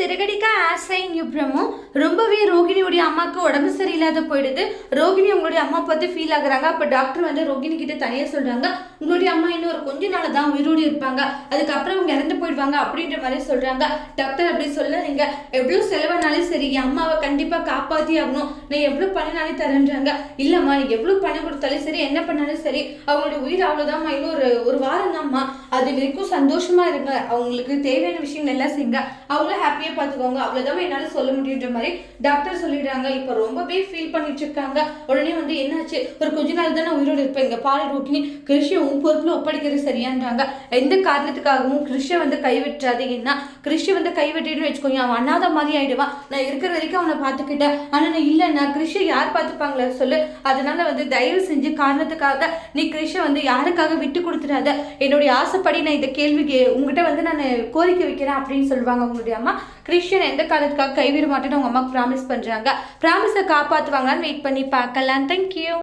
சிறகடிக்க ஆசை யுப்ரமும் ரொம்பவே ரோகிணியுடைய அம்மாவுக்கு உடம்பு சரியில்லாத போயிடுது. ரோகிணி உங்களுடைய அம்மா பார்த்து ஃபீல் ஆகுறாங்க. அப்போ டாக்டர் வந்து ரோகிணி கிட்ட தனியாக சொல்றாங்க உங்களுடைய அம்மா இன்னும் ஒரு கொஞ்ச நாள் தான் உயிரோடு இருப்பாங்க. அதுக்கப்புறம் அவங்க இறந்து போயிடுவாங்க அப்படின்ற மாதிரி சொல்றாங்க. டாக்டர் அப்படி சொல்ல நீங்கள் எவ்வளோ செலவானாலும் சரி என் அம்மாவை கண்டிப்பாக காப்பாற்றி ஆகணும். நான் எவ்வளோ பண்ணினாலும் தரேன்றாங்க. இல்லைம்மா நீ எவ்வளோ பணம் கொடுத்தாலும் சரி என்ன பண்ணாலும் சரி அவங்களுடைய உயிர் அவ்வளோதாம்மா இன்னும் ஒரு ஒரு வாரம் தான்மா அது வரைக்கும் சந்தோஷமா இருங்க. அவங்களுக்கு தேவையான விஷயங்கள் எல்லாம் செய்யுங்க. அவங்களும் ஹாப்பியாக பார்த்துக்கோங்க. அவ்வளோதான் என்னால் சொல்ல முடியுன்ற மாதிரி டாக்டர் சொல்லிடுறாங்க. இப்போ ரொம்பவே ஃபீல் பண்ணிட்டு இருக்காங்க. உடனே வந்து என்னாச்சு? ஒரு கொஞ்ச நாள் தான் உயிரோடு இருப்பேன். இங்கே பாரு ரோக்கினி கிருஷியை உன் பொறுப்பில் ஒப்படைக்கிறது சரியான்றாங்க. எந்த காரணத்துக்காகவும் கிருஷியை வந்து கைவிட்டுறாதீங்கன்னா கிருஷி வந்து கைவிட்டுன்னு வச்சுக்கோங்க. அவன் அண்ணாத மாதிரி ஆயிடுவான் நான் இருக்கிற வரைக்கும் அவனை பார்த்துக்கிட்டேன். ஆனால் நான் இல்லைன்னா கிருஷியை யார் பார்த்துப்பாங்களே சொல்லு. அதனால வந்து தயவு செஞ்சு காரணத்துக்காக நீ கிருஷை வந்து யாருக்காக விட்டு கொடுத்துடாத. என்னுடைய ஆசைப்படி நான் இந்த கேள்விக்கு உங்ககிட்ட வந்து நான் கோரிக்கை வைக்கிறேன் அப்படின்னு சொல்லுவாங்க உங்களுடைய அம்மா. கிறிஸ்டியன் எந்த காலத்துக்காக கைவிட மாட்டேன்னு அவங்க அம்மாவுக்கு ப்ராமிஸ் பண்ணுறாங்க ப்ராமிஸை காப்பாற்றுவாங்களான்னு வெயிட் பண்ணி பார்க்கலாம். தேங்க்யூ